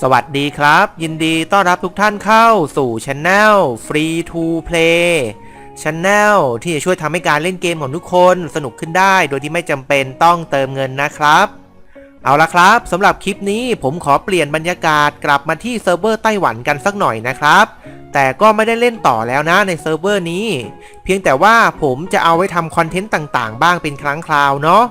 สวัสดีครับ ยินดีต้อนรับทุกท่านเข้าสู่ช anel Free to Play Channel ที่จะช่วยทำให้การเล่นเกมของทุกคนสนุกขึ้นได้ โดยที่ไม่จำเป็นต้องเติมเงินนะครับ เอาละครับสำหรับคลิปนี้ผมขอเปลี่ยนบรรยากาศกลับมาที่เซิร์ฟเวอร์ไต้หวันกันสักหน่อยนะครับ แต่ก็ไม่ได้เล่นต่อแล้วนะในเซิร์ฟเวอร์นี้ เพียงแต่ว่าผมจะเอาไว้ทำคอนเทนต์ต่างๆ บ้างเป็นครั้งคราวเนาะ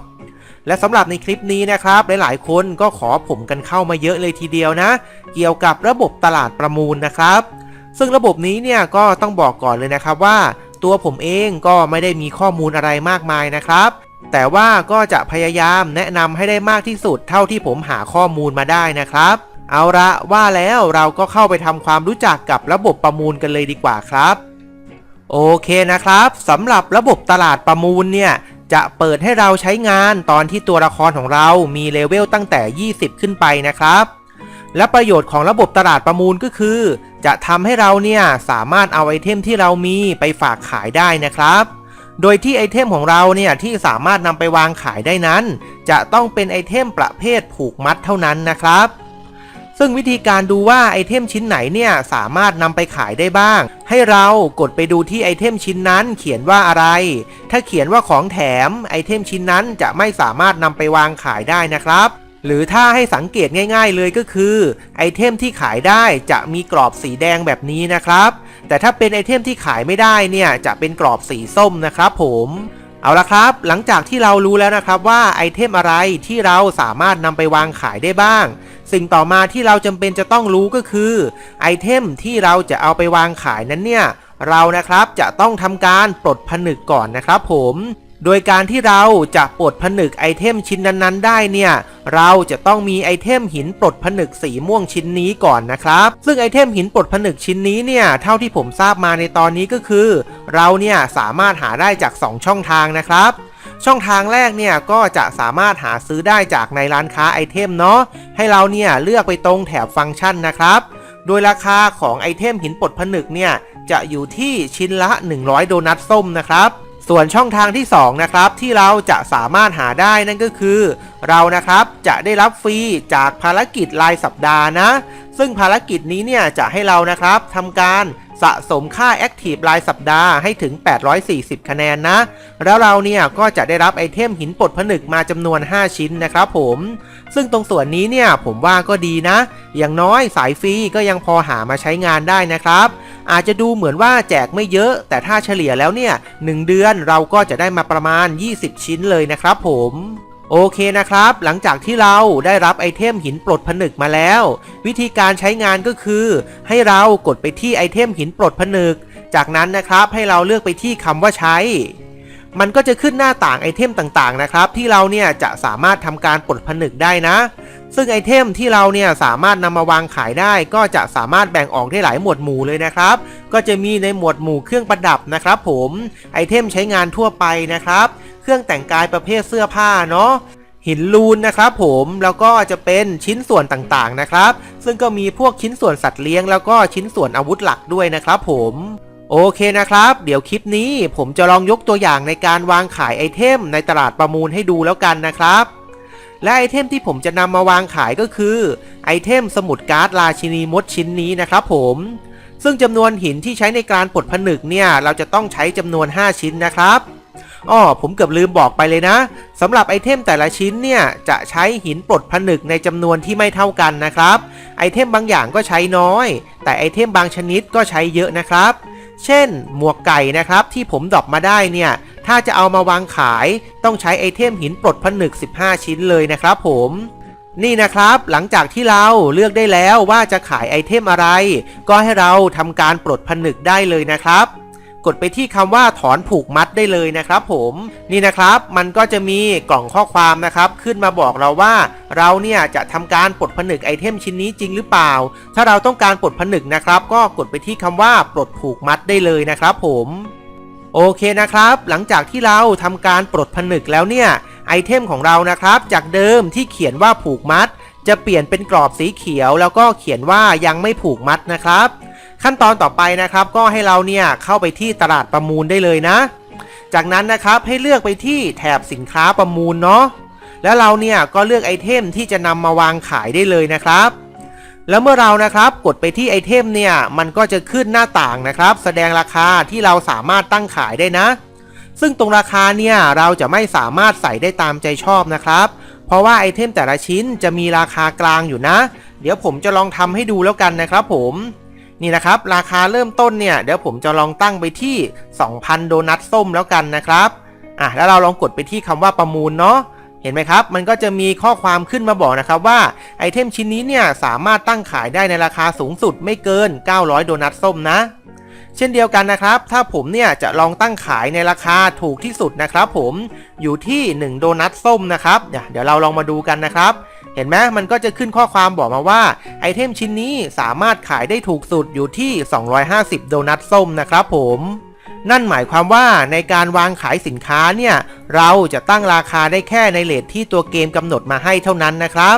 และสำหรับในคลิปนี้นะครับหลายๆ คนก็ขอผมกันเข้ามาเยอะเลยทีเดียวนะ เกี่ยวกับระบบตลาดประมูลนะครับ ซึ่งระบบนี้เนี่ยก็ต้องบอกก่อนเลยนะครับว่า ตัวผมเองก็ไม่ได้มีข้อมูลอะไรมากมายนะครับ แต่ว่าก็จะพยายามแนะนำให้ได้มากที่สุดเท่าที่ผมหาข้อมูลมาได้นะครับ เอาละว่าแล้วเราก็เข้าไปทำความรู้จักกับระบบประมูลกันเลยดีกว่าครับโอเคนะครับสำหรับระบบตลาดประมูลเนี่ย จะเปิดให้เราใช้งานตอนที่ตัวละครของเรามีเลเวลตั้งแต่ 20 ขึ้นไปนะครับ และประโยชน์ของระบบตลาดประมูลก็คือ จะทำให้เราเนี่ยสามารถเอาไอเทมที่เรามีไปฝากขายได้นะครับโดยที่ไอเทมของเราเนี่ยที่สามารถนำไปวางขายได้นั้น จะต้องเป็นไอเทมประเภทผูกมัดเท่านั้นนะครับ ซึ่งวิธีการดูว่าไอเทมชิ้นไหนเนี่ยสามารถนำไปขายได้บ้าง ให้เรากดไปดูที่ไอเทมชิ้นนั้นเขียนว่าอะไร ถ้าเขียนว่าของแถมไอเทมชิ้นนั้นจะไม่สามารถนำไปวางขายได้นะครับ หรือถ้าให้สังเกตง่าย ๆ เลยก็คือไอเทมที่ขายได้จะมีกรอบสีแดงแบบนี้นะครับ แต่ถ้าเป็นไอเทมที่ขายไม่ได้เนี่ยจะเป็นกรอบสีส้มนะครับผมเอาละครับ หลังจากที่เรารู้แล้วนะครับว่าไอเทมอะไรที่เราสามารถนำไปวางขายได้บ้าง สิ่งต่อมาที่เราจำเป็นจะต้องรู้ก็คือไอเทมที่เราจะเอาไปวางขายนั้นเนี่ยเรานะครับจะต้องทำการปลดผนึกก่อนนะครับผมโดยการที่เราจะปลดผนึกไอเทมชิ้นนั้นๆ ได้เนี่ย เราจะต้องมีไอเทมหินปลดผนึกสีม่วงชิ้นนี้ก่อนนะครับ ซึ่งไอเทมหินปลดผนึกชิ้นนี้เนี่ยเท่าที่ผมทราบมาในตอนนี้ก็คือ เราเนี่ยสามารถหาได้จาก 2 ช่องทางนะครับ ช่องทางแรกเนี่ยก็จะสามารถหาซื้อได้จากในร้านค้าไอเทมเนาะให้เราเนี่ยเลือกไปตรงแถบฟังก์ชันนะครับ โดยราคาของไอเทมหินปดผนึกเนี่ยจะอยู่ที่ชิ้นละ 100 โดนัทส้มนะครับส่วนช่องทางที่ 2 นะครับ ที่เราจะสามารถหาได้นั่นก็คือ เรานะครับจะได้รับฟรีจากภารกิจรายสัปดาห์นะ ซึ่งภารกิจนี้เนี่ยจะให้เรานะครับทำการ สะสมค่า Active รายสัปดาห์ให้ถึง 840 คะแนนนะ แล้วเราเนี่ยก็จะได้รับไอเทมหินปลดผนึกมาจำนวน 5 ชิ้นนะครับผม ซึ่งตรงส่วนนี้เนี่ยผมว่าก็ดีนะ อย่างน้อยสายฟรีก็ยังพอหามาใช้งานได้นะครับ อาจจะดูเหมือนว่าแจกไม่เยอะ แต่ถ้าเฉลี่ยแล้วเนี่ย 1 เดือนเราก็จะได้มาประมาณ 20 ชิ้นเลยนะครับผม โอเคนะครับ หลังจากที่เราได้รับไอเทมหินปลดผนึกมาแล้ว วิธีการใช้งานก็คือ ให้เรากดไปที่ไอเทมหินปลดผนึก จากนั้นนะครับให้เราเลือกไปที่คำว่าใช้ มันก็จะขึ้นหน้าต่างไอเทมต่างๆนะครับ ที่เราเนี่ยจะสามารถทำการปลดผนึกได้นะ ซึ่งไอเทมที่เราเนี่ยสามารถนำมาวางขายได้ ก็จะสามารถแบ่งออกได้หลายหมวดหมู่เลยนะครับ ก็จะมีในหมวดหมู่เครื่องประดับนะครับ ผมไอเทมใช้งานทั่วไปนะครับ เครื่องแต่งกายประเภทเสื้อผ้าเนาะหินลูนนะครับผมแล้วก็จะเป็นชิ้นส่วนต่างๆนะครับ ซึ่งก็มีพวกชิ้นส่วนสัตว์เลี้ยง แล้วก็ชิ้นส่วนอาวุธหลักด้วยนะครับผมโอเคนะครับ เดี๋ยวคลิปนี้ผมจะลองยกตัวอย่างในการวางขายไอเทมในตลาดประมูลให้ดูแล้วกันนะครับ และไอเทมที่ผมจะนำมาวางขายก็คือไอเทมสมุดการ์ดราชินีมดชิ้นนี้นะครับผมซึ่งจำนวนหินที่ใช้ในการปลดผนึกเนี่ยเราจะต้องใช้จำนวน 5 ชิ้นนะครับ อ้อผมเกือบลืมบอกไปเลยนะสำหรับไอเทมแต่ละชิ้นเนี่ย จะใช้หินปลดผนึกในจำนวนที่ไม่เท่ากันนะครับ ไอเทมบางอย่างก็ใช้น้อย แต่ไอเทมบางชนิดก็ใช้เยอะนะครับ เช่น หมวกไก่นะครับที่ผมดรอปมาได้เนี่ย ถ้าจะเอามาวางขายต้องใช้ไอเทมหินปลดผนึก 15 ชิ้นเลยนะครับผมนี่นะครับหลังจากที่เราเลือกได้แล้วว่าจะขายไอเทมอะไร ก็ให้เราทำการปลดผนึกได้เลยนะครับ กดไปที่คำว่าถอนผูกมัดได้เลยนะครับผมนี่นะครับมันก็จะมีกล่องข้อความนะครับขึ้นมาบอกเราว่า เราเนี่ยจะทำการปลดผนึกไอเทมชิ้นนี้จริงหรือเปล่า ถ้าเราต้องการปลดผนึกนะครับ ก็กดไปที่คำว่าปลดผูกมัดได้เลยนะครับผมโอเคนะครับ หลังจากที่เราทำการปลดผนึกแล้วเนี่ยไอเทมของเรานะครับ จากเดิมที่เขียนว่าผูกมัด จะเปลี่ยนเป็นกรอบสีเขียว แล้วก็เขียนว่ายังไม่ผูกมัดนะครับ ขั้นตอนต่อไปนะครับก็ให้เราเนี่ยเข้าไปที่ตลาดประมูลได้เลยนะ จากนั้นนะครับให้เลือกไปที่แถบสินค้าประมูลเนาะแล้วเราเนี่ยก็เลือกไอเทมที่จะนำมาวางขายได้เลยนะครับ แล้วเมื่อเรานะครับกดไปที่ไอเทมเนี่ยมันก็จะขึ้นหน้าต่างนะครับ แสดงราคาที่เราสามารถตั้งขายได้นะ ซึ่งตรงราคาเนี่ยเราจะไม่สามารถใส่ได้ตามใจชอบนะครับ เพราะว่าไอเทมแต่ละชิ้นจะมีราคากลางอยู่นะ เดี๋ยวผมจะลองทำให้ดูแล้วกันนะครับผม นี่นะครับ ราคาเริ่มต้นเนี่ย เดี๋ยวผมจะลองตั้งไปที่ 2,000 โดนัทส้มแล้วกันนะครับอะแล้วเราลองกดไปที่คำว่าประมูลเนาะเห็นไหมครับ มันก็จะมีข้อความขึ้นมาบอกนะครับว่าไอเทมชิ้นนี้เนี่ยสามารถตั้งขายได้ในราคาสูงสุดไม่เกิน 900 โดนัทส้มนะ เช่นเดียวกันนะครับ ถ้าผมเนี่ยจะลองตั้งขายในราคาถูกที่สุดนะครับผมอยู่ที่ 1 โดนัทส้มนะครับเนี่ยเดี๋ยวเราลองมาดูกันนะครับ เห็นไหมมันก็จะขึ้นข้อความบอกมาว่าไอเทมชิ้นนี้สามารถขายได้ถูกสุดอยู่ที่ 250 โดนัทส้มนะครับผมนั่นหมายความว่าในการวางขายสินค้าเนี่ย เราจะตั้งราคาได้แค่ในเลทที่ตัวเกมกำหนดมาให้เท่านั้นนะครับ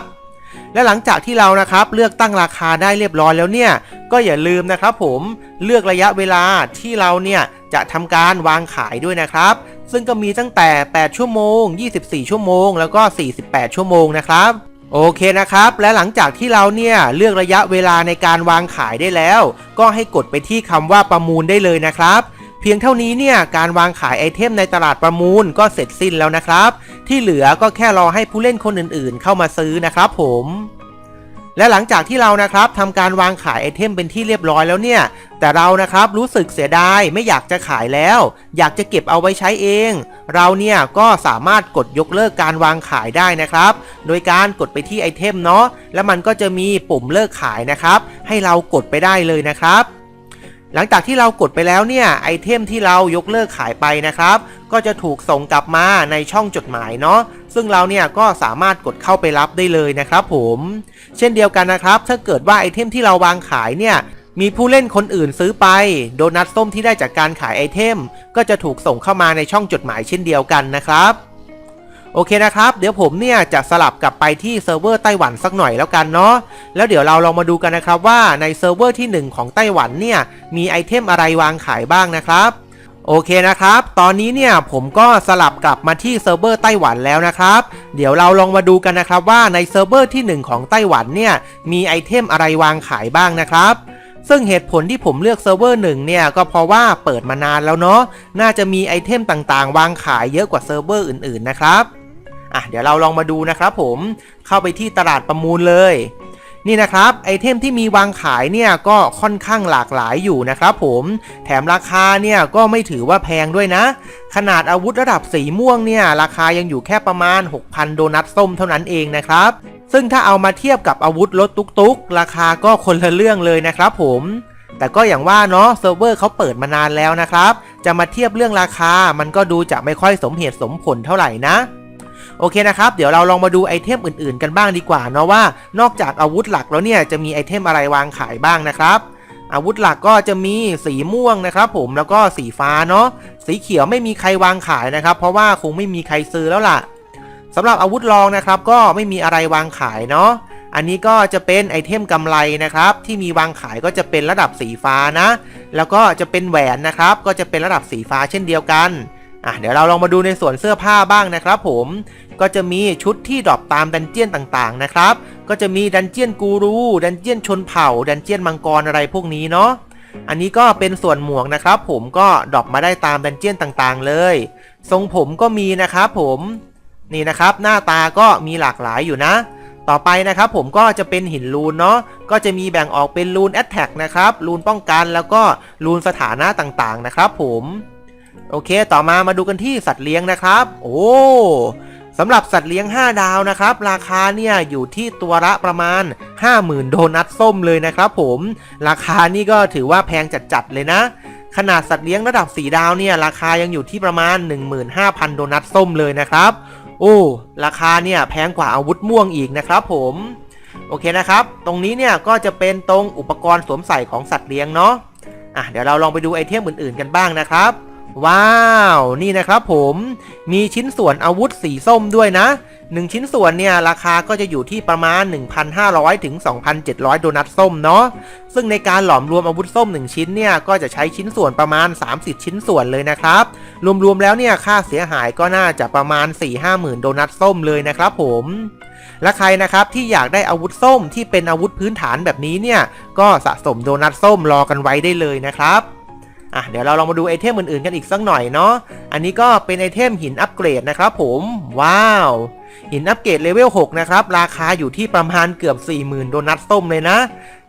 และหลังจากที่เรานะครับเลือกตั้งราคาได้เรียบร้อยแล้วเนี่ย ก็อย่าลืมนะครับผมเลือกระยะเวลาที่เราเนี่ยจะทำการวางขายด้วยนะครับ ซึ่งก็มีตั้งแต่ 8 ชั่วโมง 24 ชั่วโมง แล้วก็ 48 ชั่วโมงนะครับ โอเคนะครับ และหลังจากที่เราเนี่ยเลือกระยะเวลาในการวางขายได้แล้ว ก็ให้กดไปที่คำว่าประมูลได้เลยนะครับ เพียงเท่านี้เนี่ยการวางขายไอเทมในตลาดประมูลก็เสร็จสิ้นแล้วนะครับ ที่เหลือก็แค่รอให้ผู้เล่นคนอื่นๆ เข้ามาซื้อนะครับผม และหลังจากที่เรานะครับทำการวางขายไอเทมเป็นที่เรียบร้อยแล้วเนี่ย แต่เรานะครับรู้สึกเสียดายไม่อยากจะขายแล้ว อยากจะเก็บเอาไว้ใช้เอง เราเนี่ยก็สามารถกดยกเลิกการวางขายได้นะครับ โดยการกดไปที่ไอเทมเนาะแล้วมันก็จะมีปุ่มเลิกขายนะครับ ให้เรากดไปได้เลยนะครับ หลังจากที่เรากดไปแล้วเนี่ยไอเทมที่เรายกเลิกขายไปนะครับ ก็จะถูกส่งกลับมาในช่องจดหมายเนาะซึ่งเราเนี่ยก็สามารถกดเข้าไปรับได้เลยนะครับผม เช่นเดียวกันนะครับ ถ้าเกิดว่าไอเทมที่เราวางขายเนี่ยมีผู้เล่นคนอื่นซื้อไป โดนัทส้มที่ได้จากการขายไอเทม ก็จะถูกส่งเข้ามาในช่องจดหมายเช่นเดียวกันนะครับ โอเคนะครับ เดี๋ยวผมเนี่ยจะสลับกลับไปที่เซิร์ฟเวอร์ไต้หวันสักหน่อยแล้วกันเนาะแล้วเดี๋ยวเราลองมาดูกันนะครับว่าในเซิร์ฟเวอร์ที่ 1 ของไต้หวันเนี่ยมีไอเทมอะไรวางขายบ้างนะครับโอเคนะครับ ตอนนี้เนี่ยผมก็สลับกลับมาที่เซิร์ฟเวอร์ไต้หวันแล้วนะครับ เดี๋ยวเราลองมาดูกันนะครับว่าในเซิร์ฟเวอร์ที่ 1 ของไต้หวันเนี่ยมีไอเทมอะไรวางขายบ้างนะครับ ซึ่งเหตุผลที่ผมเลือกเซิร์ฟเวอร์หนึ่งเนี่ยก็เพราะว่าเปิดมานานแล้วเนาะ น่าจะมีไอเทมต่างๆ วางขายเยอะกว่าเซิร์ฟเวอร์อื่นๆนะครับ อะเดี๋ยวเราลองมาดูนะครับผมเข้าไปที่ตลาดประมูลเลย นี่นะครับไอเทมที่มีวางขายเนี่ยก็ค่อนข้างหลากหลายอยู่นะครับผมแถมราคาเนี่ยก็ไม่ถือว่าแพงด้วยนะ ขนาดอาวุธระดับสีม่วงเนี่ยราคายังอยู่แค่ประมาณ 6,000 โดนัทส้มเท่านั้นเองนะครับ ซึ่งถ้าเอามาเทียบกับอาวุธรถตุกๆ ราคาก็คนละเรื่องเลยนะครับผมแต่ก็อย่างว่าเนาะเซิร์ฟเวอร์เขาเปิดมานานแล้วนะครับ จะมาเทียบเรื่องราคามันก็ดูจะไม่ค่อยสมเหตุสมผลเท่าไหร่นะ โอเคนะครับ เดี๋ยวเราลองมาดูไอเทมอื่นๆ กันบ้างดีกว่าเนาะว่า นอกจากอาวุธหลักแล้วเนี่ยจะมีไอเทมอะไรวางขายบ้างนะครับอาวุธหลักก็จะมีสีม่วงนะครับผมแล้วก็สีฟ้าเนาะสีเขียวไม่มีใครวางขายนะครับ เพราะว่าคงไม่มีใครซื้อแล้วล่ะสำหรับอาวุธรองนะครับก็ไม่มีอะไรวางขายเนาะอันนี้ก็จะเป็นไอเทมกำไรนะครับ ที่มีวางขายก็จะเป็นระดับสีฟ้านะ แล้วก็จะเป็นแหวนนะครับ ก็จะเป็นระดับสีฟ้าเช่นเดียวกัน อะเดี๋ยวเราลองมาดูในส่วนเสื้อผ้าบ้างนะครับผมก็จะมีชุดที่ดรอปตามดันเจียนต่างๆนะครับ ก็จะมีดันเจียนกูรู ดันเจียนชนเผ่า ดันเจียนมังกรอะไรพวกนี้เนาะอันนี้ก็เป็นส่วนหมวกนะครับผมก็ดรอปมาได้ตามดันเจียนต่างๆเลย ทรงผมก็มีนะครับผมนี่นะครับหน้าตาก็มีหลากหลายอยู่นะ ต่อไปนะครับผมก็จะเป็นหินรูนเนาะก็จะมีแบ่งออกเป็นรูนแอตแทกนะครับรูนป้องกันแล้วก็รูนสถานะต่างๆนะครับผม โอเค ต่อมามาดูกันที่สัตว์เลี้ยงนะครับ โอ้สำหรับสัตว์เลี้ยง 5 ดาวนะครับ ราคาเนี่ยอยู่ที่ตัวละประมาณ 50,000 โดนัทส้มเลยนะครับผม ราคานี่ก็ถือว่าแพงจัดๆเลยนะ ขนาดสัตว์เลี้ยงระดับ 4 ดาวเนี่ยราคายังอยู่ที่ประมาณ 15,000 โดนัทส้มเลยนะครับ โอ้ ราคาเนี่ยแพงกว่าอาวุธม่วงอีกนะครับผมโอเคนะครับ ตรงนี้เนี่ยก็จะเป็นตรงอุปกรณ์สวมใส่ของสัตว์เลี้ยงเนาะอะเดี๋ยวเราลองไปดูไอเทมอื่นๆกันบ้างนะครับ ว้าวนี่นะครับผมมีชิ้นส่วนอาวุธสีส้มด้วยนะ 1 ชิ้นส่วนเนี่ยราคาก็จะอยู่ที่ประมาณ 1,500ถึง2,700 โดนัทส้มเนาะซึ่งในการหลอมรวมอาวุธส้ม 1 ชิ้นเนี่ยก็จะใช้ชิ้นส่วนประมาณ 30 ชิ้นส่วนเลยนะครับ รวมๆแล้วเนี่ยค่าเสียหายก็น่าจะประมาณ 4-5หมื่นโดนัทส้มเลยนะครับผมและใครนะครับที่อยากได้อาวุธส้มที่เป็นอาวุธพื้นฐานแบบนี้เนี่ยก็สะสมโดนัทส้มรอกันไว้ได้เลยนะครับ อะเดี๋ยวเราลองมาดูไอเทมอื่นๆกันอีกสักหน่อยเนาะอันนี้ก็เป็นไอเทมหินอัปเกรดนะครับผมว้าว หินอัปเกรดเลเวล6นะครับราคาอยู่ที่ประมาณเกือบ 40,000 โดนัทส้มเลยนะ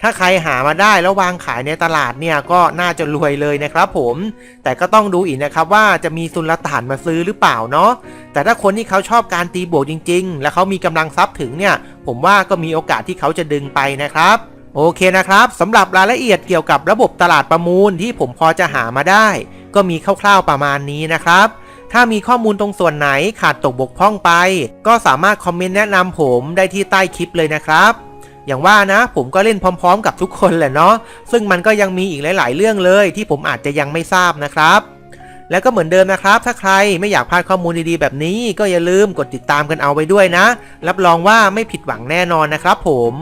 ถ้าใครหามาได้แล้ววางขายในตลาดเนี่ยก็น่าจะรวยเลยนะครับผมแต่ก็ต้องดูอีกนะครับว่าจะมีซุลต่านมาซื้อหรือเปล่าเนาะแต่ถ้าคนที่เขาชอบการตีบวกจริง ๆ และเขามีกำลังทรัพย์ถึงเนี่ย ผมว่าก็มีโอกาสที่เขาจะดึงไปนะครับ โอเคนะครับสำหรับรายละเอียดเกี่ยวกับระบบตลาดประมูลที่ผมพอจะหามาได้ ก็มีคร่าวๆประมาณนี้นะครับ ถ้ามีข้อมูลตรงส่วนไหนขาดตกบกพร่องไป ก็สามารถคอมเมนต์แนะนำผมได้ที่ใต้คลิปเลยนะครับ อย่างว่านะผมก็เล่นพร้อม ๆ กับทุกคนแหละเนาะซึ่งมันก็ยังมีอีกหลาย ๆ เรื่องเลย ที่ผมอาจจะยังไม่ทราบนะครับแล้วก็เหมือนเดิมนะครับ ถ้าใครไม่อยากพลาดข้อมูลดีๆแบบนี้ก็อย่าลืมกดติดตามกันเอาไว้ด้วยนะ รับรองว่าไม่ผิดหวังแน่นอนนะครับผม